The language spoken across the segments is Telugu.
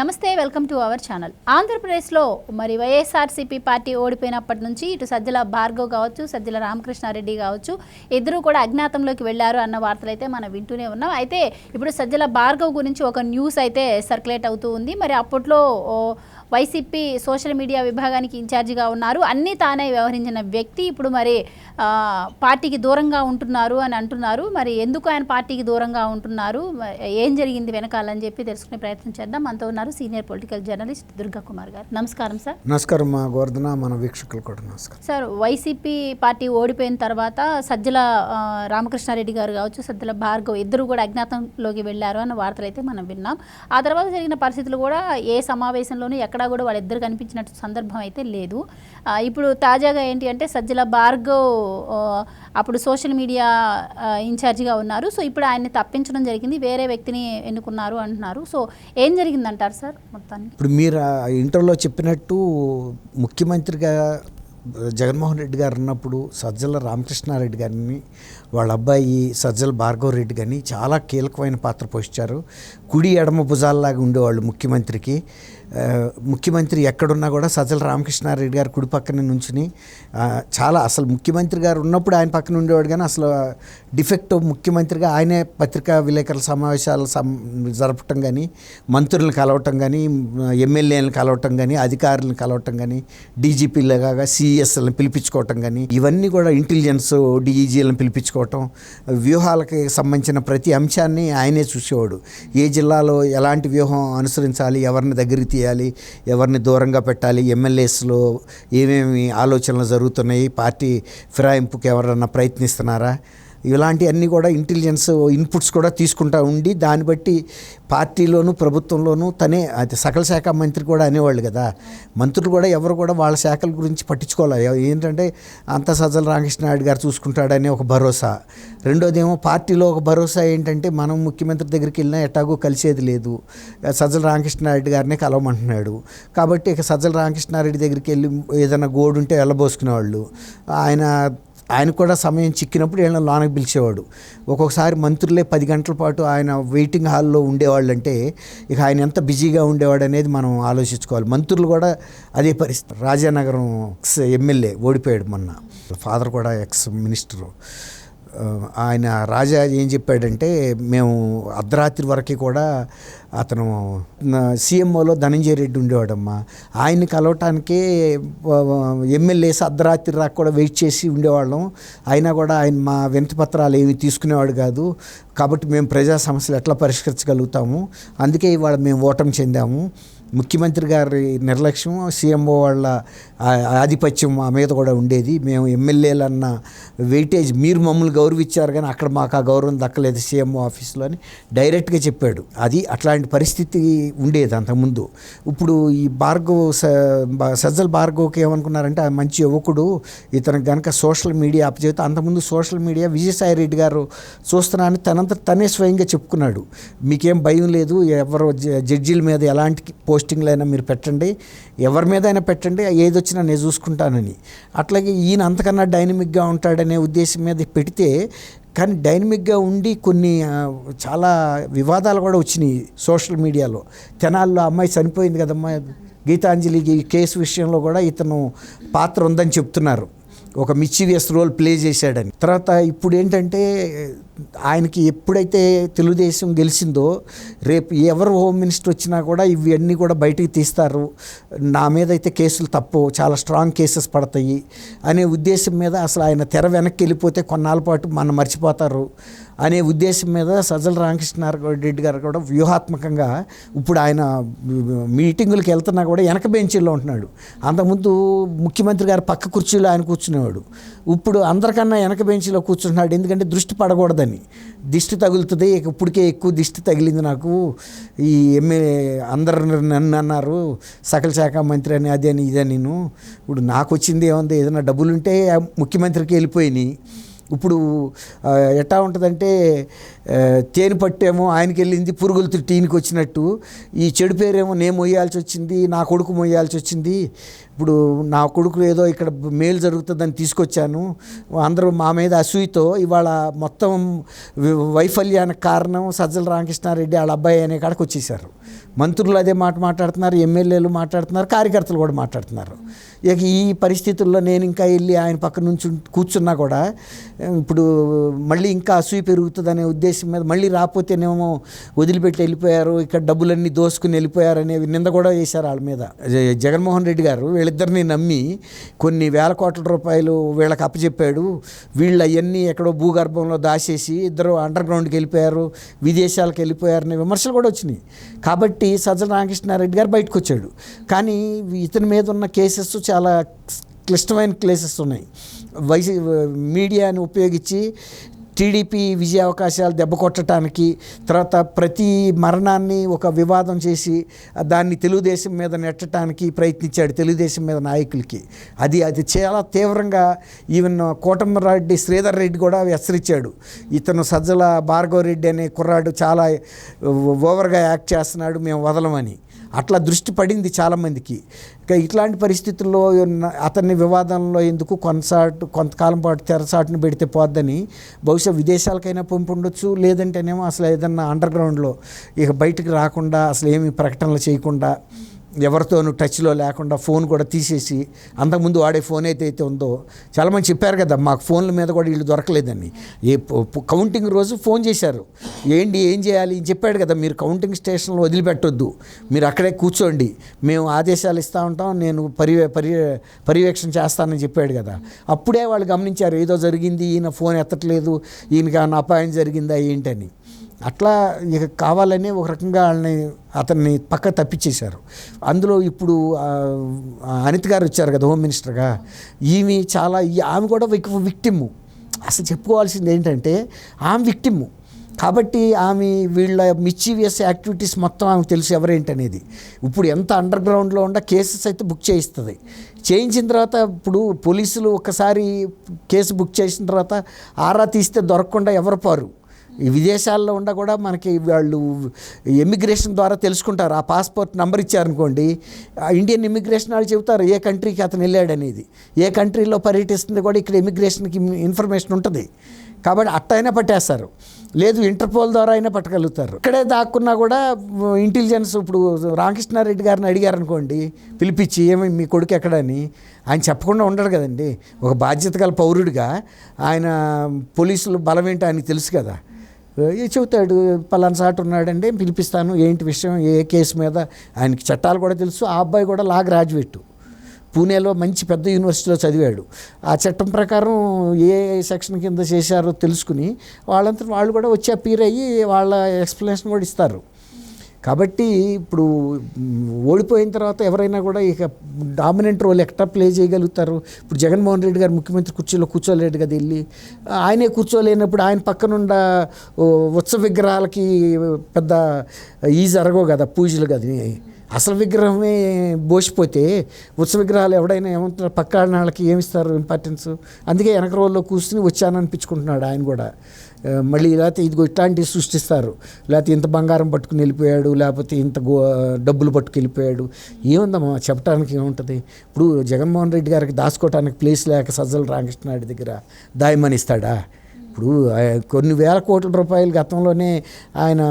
నమస్తే వెల్కమ్ టు అవర్ ఛానల్. ఆంధ్రప్రదేశ్లో మరి వైఎస్ఆర్సీపీ పార్టీ ఓడిపోయినప్పటి నుంచి ఇటు సజ్జల భార్గవ్ కావచ్చు సజ్జల రామకృష్ణారెడ్డి కావచ్చు ఇద్దరు కూడా అజ్ఞాతంలోకి వెళ్ళారు అన్న వార్తలు అయితే మనం వింటూనే ఉన్నాం. అయితే ఇప్పుడు సజ్జల భార్గవ్ గురించి ఒక న్యూస్ అయితే సర్క్యులేట్ అవుతూ ఉంది. మరి అప్పట్లో వైసీపీ సోషల్ మీడియా విభాగానికి ఇన్ఛార్జిగా ఉన్నారు. అన్నీ తానే వ్యవహరించిన వ్యక్తి ఇప్పుడు మరి పార్టీకి దూరంగా ఉంటున్నారు అని అంటున్నారు. మరి ఎందుకు ఆయన పార్టీకి దూరంగా ఉంటున్నారు? ఏం జరిగింది వెనకాలని చెప్పి తెలుసుకునే ప్రయత్నం చేద్దాం. మనతో ఉన్నారు senior political journalist Durga Kumar garu. నమస్కారం సార్. నమస్కారం మా మన వీక్షకులు కూడా నమస్కారం. సార్ వైసీపీ పార్టీ ఓడిపోయిన తర్వాత సజ్జల రామకృష్ణారెడ్డి గారు కావచ్చు సజ్జల భార్గవ్ ఇద్దరు కూడా అజ్ఞాతంలోకి వెళ్ళారు అన్న వార్తలు అయితే మనం విన్నాం. ఆ తర్వాత జరిగిన పరిస్థితులు కూడా ఏ సమావేశంలోనూ ఎక్కడా కూడా వాళ్ళిద్దరు కనిపించినట్టు సందర్భం అయితే లేదు. ఇప్పుడు తాజాగా ఏంటి అంటే సజ్జల భార్గవ్ అప్పుడు సోషల్ మీడియా ఇన్ఛార్జిగా ఉన్నారు. సో ఇప్పుడు ఆయన్ని తప్పించడం జరిగింది. వేరే వ్యక్తిని ఎన్నుకున్నారు అంటున్నారు. సో ఏం జరిగిందంటారు సార్ మొత్తాన్ని ఇప్పుడు మీరు ఇంటర్లో చెప్పినట్టు ముఖ్యమంత్రిగా జగన్మోహన్ రెడ్డి గారు ఉన్నప్పుడు సజ్జల రామకృష్ణారెడ్డి గారిని వాళ్ళ అబ్బాయి సజ్జల భార్గవ్ రెడ్డి గారిని చాలా కీలకమైన పాత్ర పోషించారు. కుడి ఎడమ భుజాల్లాగా ఉండేవాళ్ళు ముఖ్యమంత్రికి. ముఖ్యమంత్రి ఎక్కడున్నా కూడా సజ్జల రామకృష్ణారెడ్డి గారు కుడి పక్కన నుంచుని చాలా అసలు ముఖ్యమంత్రి గారు ఉన్నప్పుడు ఆయన పక్కన ఉండేవాడు కానీ అసలు డిఫెక్ట్ ముఖ్యమంత్రిగా ఆయనే పత్రికా విలేకరుల సమావేశాలు సం జరపటం కానీ మంత్రులను కలవటం కానీ ఎమ్మెల్యేలను కలవటం కానీ అధికారులను కలవటం కానీ డీజీపీలుగా సిఎస్లను పిలిపించుకోవటం కానీ ఇవన్నీ కూడా ఇంటెలిజెన్స్ డీఈజీలను పిలిపించుకోవటం వ్యూహాలకి సంబంధించిన ప్రతి అంశాన్ని ఆయనే చూసేవాడు. ఏ జిల్లాలో ఎలాంటి వ్యూహం అనుసరించాలి ఎవరిని దగ్గరికి చేయాలి ఎవరిని దూరంగా పెట్టాలి ఎమ్మెల్యేస్లో ఏమేమి ఆలోచనలు జరుగుతున్నాయి పార్టీ ఫిరాయింపుకి ఎవరన్నా ప్రయత్నిస్తున్నారా? ఇలాంటివన్నీ కూడా ఇంటెలిజెన్స్ ఇన్పుట్స్ కూడా తీసుకుంటా ఉండి దాన్ని బట్టి పార్టీలోను ప్రభుత్వంలోనూ తనే అది సకల శాఖ మంత్రి కూడా అనేవాళ్ళు కదా. మంత్రులు కూడా ఎవరు కూడా వాళ్ళ శాఖల గురించి పట్టించుకోవాలి ఏంటంటే అంత సజ్జల రామకృష్ణ నాయుడు గారు చూసుకుంటాడనే ఒక భరోసా. రెండోదేమో పార్టీలో ఒక భరోసా ఏంటంటే మనం ముఖ్యమంత్రి దగ్గరికి వెళ్ళినా ఎట్టాగో కలిసేది లేదు. సజ్జల రామకృష్ణ నాయుడు గారినే కలవమంటున్నాడు. కాబట్టి ఇక సజ్జల రామకృష్ణారెడ్డి దగ్గరికి వెళ్ళి ఏదైనా గోడు ఉంటే వెళ్ళబోసుకునేవాళ్ళు ఆయన ఆయన కూడా సమయం చిక్కినప్పుడు వీళ్ళని లోనకి పిలిచేవాడు. ఒక్కొక్కసారి మంత్రులే పది గంటల పాటు ఆయన వెయిటింగ్ హాల్లో ఉండేవాళ్ళు అంటే ఇక ఆయన ఎంత బిజీగా ఉండేవాడు అనేది మనం ఆలోచించుకోవాలి. మంత్రులు కూడా అదే పరిస్థితి. రాజానగరం ఎక్స్ ఎమ్మెల్యే ఓడిపోయాడు మొన్న. ఫాదర్ కూడా ఎక్స్ మినిస్టరు. ఆయన రాజా ఏం చెప్పాడంటే మేము అర్ధరాత్రి వరకు కూడా అతను సీఎంఓలో ధనంజయ రెడ్డి ఉండేవాడమ్మా. ఆయన్ని కలవటానికే ఎమ్మెల్యేస్ అర్ధరాత్రి రాక కూడా వెయిట్ చేసి ఉండేవాళ్ళం. అయినా కూడా ఆయన మా వినతి పత్రాలు ఏమి తీసుకునేవాడు కాదు. కాబట్టి మేము ప్రజా సమస్యలు ఎట్లా పరిష్కరించగలుగుతాము? అందుకే ఇవాళ మేము ఓటమి చెందాము. ముఖ్యమంత్రి గారి నిర్లక్ష్యం సీఎంఓ వాళ్ళ ఆధిపత్యం మా మీద కూడా ఉండేది. మేము ఎమ్మెల్యేలు అన్న వెయిటేజ్ మీరు మమ్మల్ని గౌరవించారు కానీ అక్కడ మాకు ఆ గౌరవం దక్కలేదు సీఎంఓ ఆఫీస్లో అని డైరెక్ట్గా చెప్పాడు. అది అట్లాంటి పరిస్థితి ఉండేది అంతకుముందు. ఇప్పుడు ఈ భార్గవ్ స- బ- సజ్జల భార్గవ్కి ఏమనుకున్నారంటే ఆ మంచి యువకుడు ఇతనికి గనక సోషల్ మీడియా అప్పచేస్తే అంతకుముందు సోషల్ మీడియా విజయసాయి రెడ్డి గారు చూస్తున్నానని తనంత తనే స్వయంగా చెప్పుకున్నాడు. మీకేం భయం లేదు ఎవరు జ- జడ్జీల మీద ఎలాంటి పోస్టింగ్లైనా మీరు పెట్టండి. ఎవరి మీద అయినా పెట్టండి. ఏది వచ్చినా నేను చూసుకుంటానని. అట్లాగే ఈయన అంతకన్నా డైనమిక్గా ఉంటాడనే ఉద్దేశం మీద పెడితే కానీ డైనమిక్గా ఉండి కొన్ని చాలా వివాదాలు కూడా వచ్చినాయి సోషల్ మీడియాలో. తెనాల్లో అమ్మాయి చనిపోయింది కదమ్మా. గీతాంజలి ఈ కేసు విషయంలో కూడా ఇతను పాత్ర ఉందని చెప్తున్నారు. ఒక మిచ్చివియస్ రోల్ ప్లే చేశాడని. తర్వాత ఇప్పుడు ఏంటంటే ఆయనకి ఎప్పుడైతే తెలుగుదేశం గెలిచిందో రేపు ఎవరు హోమ్ మినిస్టర్ వచ్చినా కూడా ఇవన్నీ కూడా బయటికి తీస్తారు. నా మీద అయితే కేసులు తప్పు చాలా స్ట్రాంగ్ కేసెస్ పడతాయి అనే ఉద్దేశం మీద అసలు ఆయన తెర వెనక్కి వెళ్ళిపోతే కొన్నాళ్ళ పాటు మనం మర్చిపోతారు అనే ఉద్దేశం మీద సజ్జల రామకృష్ణారెడ్డి గారు కూడా వ్యూహాత్మకంగా ఇప్పుడు ఆయన మీటింగులకు వెళ్తున్నా కూడా వెనక బెంచీల్లో ఉంటున్నాడు. అంతకుముందు ముఖ్యమంత్రి గారు పక్క కుర్చీలో ఆయన కూర్చునేవాడు ఇప్పుడు అందరికన్నా వెనక బెంచ్లో కూర్చుంటున్నాడు. ఎందుకంటే దృష్టి పడకూడదని. దిష్టి తగులుతుంది. ఇక ఇప్పటికే ఎక్కువ దిష్టి తగిలింది నాకు. ఈ ఎమ్మెల్యే అందరు నన్ను అన్నారు. సకల శాఖ మంత్రి అని అదే అని ఇదే నేను. ఇప్పుడు నాకు వచ్చింది ఏముంది? ఏదైనా డబ్బులుంటే ముఖ్యమంత్రికి వెళ్ళిపోయినాయి. ఇప్పుడు ఎట్టా ఉంటుందంటే ఆ, తేనె పట్టేమో ఆయనకి వెళ్ళింది పురుగులు టీనికి వచ్చినట్టు. ఈ చెడు పేరేమో నేను మొయ్యాల్సి వచ్చింది నా కొడుకు మొయ్యాల్సి వచ్చింది. ఇప్పుడు నా కొడుకు ఏదో ఇక్కడ మేలు జరుగుతుందని తీసుకొచ్చాను. అందరూ మా మీద అసూయతో ఇవాళ మొత్తం వైఫల్యానికి కారణం సజ్జల రామకృష్ణారెడ్డి వాళ్ళ అబ్బాయి అనే కాడకు వచ్చేసారు మంత్రులు అదే మాట మాట్లాడుతున్నారు ఎమ్మెల్యేలు మాట్లాడుతున్నారు కార్యకర్తలు కూడా మాట్లాడుతున్నారు. ఇక ఈ పరిస్థితుల్లో నేను ఇంకా వెళ్ళి ఆయన పక్క నుంచి కూర్చున్నా కూడా ఇప్పుడు మళ్ళీ ఇంకా అసూయ పెరుగుతుందనే ఉద్దేశం మీద మళ్ళీ రాకపోతేనేమో వదిలిపెట్టి వెళ్ళిపోయారు ఇక్కడ డబ్బులన్నీ దోసుకుని వెళ్ళిపోయారు నింద కూడా వేశారు వాళ్ళ మీద. జగన్మోహన్ రెడ్డి గారు వీళ్ళిద్దరిని నమ్మి కొన్ని వేల కోట్ల రూపాయలు వీళ్ళకి అప్పచెప్పాడు వీళ్ళు అవన్నీ ఎక్కడో భూగర్భంలో దాచేసి ఇద్దరు అండర్ గ్రౌండ్కి వెళ్ళిపోయారు విదేశాలకు వెళ్ళిపోయారనే విమర్శలు కూడా వచ్చినాయి. కాబట్టి సజ్జల రామకృష్ణారెడ్డి గారు బయటకు వచ్చాడు కానీ ఇతని మీద ఉన్న కేసెస్ చాలా క్లిష్టమైన ప్లేసెస్ ఉన్నాయి. వైసీ మీడియాని ఉపయోగించి టీడీపీ విజయ అవకాశాలు దెబ్బ కొట్టడానికి తర్వాత ప్రతి మరణాన్ని ఒక వివాదం చేసి దాన్ని తెలుగుదేశం మీద నెట్టడానికి ప్రయత్నించాడు తెలుగుదేశం మీద నాయకులకి. అది అది చాలా తీవ్రంగా ఈవెన్ కోటమరెడ్డి శ్రీధర్ రెడ్డి కూడా హెచ్చరించాడు. ఇతను సజ్జల భార్గవరెడ్డి అనే కుర్రాడు చాలా ఓవర్గా యాక్ట్ చేస్తున్నాడు మేము వదలమని. అట్లా దృష్టి పడింది చాలామందికి. ఇక ఇట్లాంటి పరిస్థితుల్లో అతన్ని వివాదంలో ఎందుకు కొనసాటు కొంతకాలం పాటు తెరసాటును పెడితే పోద్దని బహుశా విదేశాలకైనా పంపుండొచ్చు లేదంటేనేమో అసలు ఏదన్నా అండర్ గ్రౌండ్లో ఇక బయటికి రాకుండా అసలు ఏమి ప్రకటనలు చేయకుండా ఎవరితోనూ టచ్లో లేకుండా ఫోన్ కూడా తీసేసి అంతకుముందు వాడే ఫోన్ అయితే అయితే ఉందో చాలామంది చెప్పారు కదా మాకు ఫోన్ల మీద కూడా వీళ్ళు దొరకలేదని. ఏ కౌంటింగ్ రోజు ఫోన్ చేశారు. ఏంటి ఏం చేయాలి? అని చెప్పాడు కదా మీరు కౌంటింగ్ స్టేషన్లో వదిలిపెట్టొద్దు. మీరు అక్కడే కూర్చోండి. మేము ఆదేశాలు ఇస్తూ ఉంటాం నేను పర్యవే పర్య పర్యవేక్షణ చేస్తానని చెప్పాడు కదా. అప్పుడే వాళ్ళు గమనించారు ఏదో జరిగింది ఈయన ఫోన్ ఎత్తట్లేదు ఈయనకి ఏమైనా అపాయం జరిగిందా ఏంటని. అట్లా ఇక కావాలని ఒక రకంగా వాళ్ళని అతన్ని పక్క తప్పించేశారు. అందులో ఇప్పుడు అనిత్ గారు వచ్చారు కదా హోమ్ మినిస్టర్గా. ఈమె చాలా ఆమె కూడా విక్టిమ్ అసలు చెప్పుకోవాల్సింది ఏంటంటే ఆమె విక్టిమ్ కాబట్టి ఆమె వీళ్ళ మిచ్చీవియస్ యాక్టివిటీస్ మొత్తం ఆమెకు తెలుసు ఎవరేంటనేది. ఇప్పుడు ఎంత అండర్ గ్రౌండ్లో ఉన్న కేసెస్ అయితే బుక్ చేయిస్తుంది. చేయించిన తర్వాత ఇప్పుడు పోలీసులు ఒకసారి కేసు బుక్ చేసిన తర్వాత ఆరా తీస్తే దొరకకుండా ఎవరు పారు? ఈ విదేశాల్లో ఉండ కూడా మనకి వాళ్ళు ఇమిగ్రేషన్ ద్వారా తెలుసుకుంటారు. ఆ పాస్పోర్ట్ నెంబర్ ఇచ్చారనుకోండి ఇండియన్ ఇమిగ్రేషన్ వాళ్ళు చెబుతారు ఏ కంట్రీకి అతను వెళ్ళాడనేది ఏ కంట్రీలో పర్యటిస్తుంది కూడా ఇక్కడ ఇమిగ్రేషన్కి ఇన్ఫర్మేషన్ ఉంటుంది. కాబట్టి అట్టయినా పట్టేస్తారు. లేదు ఇంటర్పోల్ ద్వారా అయినా పట్టగలుగుతారు. ఇక్కడే దాక్కున్నా కూడా ఇంటెలిజెన్స్ ఇప్పుడు రామకృష్ణారెడ్డి గారిని అడిగారు అనుకోండి పిలిపించి ఏమి మీ కొడుకు ఎక్కడని? ఆయన చెప్పకుండా ఉండడు కదండి. ఒక బాధ్యత గల పౌరుడిగా ఆయన పోలీసులు బలం ఏంటో తెలుసు కదా. చెబుతాడు పలానా సాట్ ఉన్నాడండి పిలిపిస్తాను ఏంటి విషయం ఏ కేసు మీద? ఆయనకి చట్టాలు కూడా తెలుసు ఆ అబ్బాయి కూడా లా గ్రాడ్యుయేట్. పూణేలో మంచి పెద్ద యూనివర్సిటీలో చదివాడు. ఆ చట్టం ప్రకారం ఏ సెక్షన్ కింద చేశారో తెలుసుకుని వాళ్ళంతా వాళ్ళు కూడా వచ్చి అపీర్ అయ్యి వాళ్ళ ఎక్స్ప్లెనేషన్ కూడా ఇస్తారు. కాబట్టి ఇప్పుడు ఓడిపోయిన తర్వాత ఎవరైనా కూడా ఇక డామినెంట్ రోల్ ఎట్లా ప్లే చేయగలుగుతారు? ఇప్పుడు జగన్మోహన్ రెడ్డి గారు ముఖ్యమంత్రి కుర్చీలో కూర్చోలేడు కదా వెళ్ళి ఆయనే కూర్చోలేనప్పుడు ఆయన పక్కనుండ ఉత్సవ విగ్రహాలకి పెద్ద ఈ జరగవు కదా పూజలు కదా అసలు విగ్రహమే బోసిపోతే ఉత్సవ విగ్రహాలు ఎవడైనా ఏమంటారు పక్క వాళ్ళకి ఏమిస్తారు ఇంపార్టెన్స్ అందుకే వెనక రోజుల్లో కూర్చుని వచ్చాననిపించుకుంటున్నాడు ఆయన కూడా. మళ్ళీ లేకపోతే ఇదిగో ఇట్లాంటివి సృష్టిస్తారు. లేకపోతే ఇంత బంగారం పట్టుకుని వెళ్ళిపోయాడు లేకపోతే ఇంత గో డబ్బులు పట్టుకు వెళ్ళిపోయాడు. ఏముందమ్మా చెప్పడానికి ఏముంటుంది? ఇప్పుడు జగన్మోహన్ రెడ్డి గారికి దాచుకోవడానికి ప్లేస్ లేక సజ్జల రామకృష్ణారెడ్డి దగ్గర దాయమనిస్తాడా ఇప్పుడు కొన్ని వేల కోట్ల రూపాయలు గతంలోనే ఆయన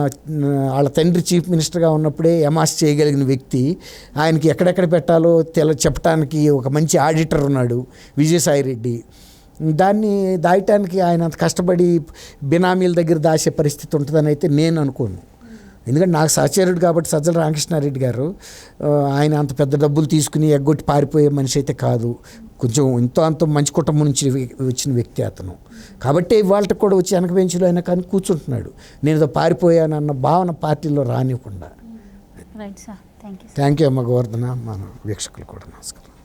వాళ్ళ తండ్రి చీఫ్ మినిస్టర్గా ఉన్నప్పుడే ఎమాస్ చేయగలిగిన వ్యక్తి. ఆయనకి ఎక్కడెక్కడ పెట్టాలో తెల చెప్పడానికి ఒక మంచి ఆడిటర్ ఉన్నాడు విజయసాయి రెడ్డి. దాన్ని దాయటానికి ఆయన అంత కష్టపడి బినామీల దగ్గర దాచే పరిస్థితి ఉంటుందని అయితే నేను అనుకోను. ఎందుకంటే నాకు సహచరుడు కాబట్టి సజ్జల రామకృష్ణారెడ్డి గారు ఆయన అంత పెద్ద డబ్బులు తీసుకుని ఎగ్గొట్టి పారిపోయే మనిషి అయితే కాదు. కొంచెం ఎంతో అంత మంచి కుటుంబం నుంచి వచ్చిన వ్యక్తి అతను. కాబట్టి ఇవాళ కూడా వచ్చి వెనక బెంచ్లో అయినా కానీ కూర్చుంటున్నాడు. నేను ఏదో పారిపోయానన్న భావన పార్టీలో రానివ్వకుండా. థ్యాంక్ యూ అమ్మ గోవర్ధన మన వీక్షకులు కూడా నమస్కారం.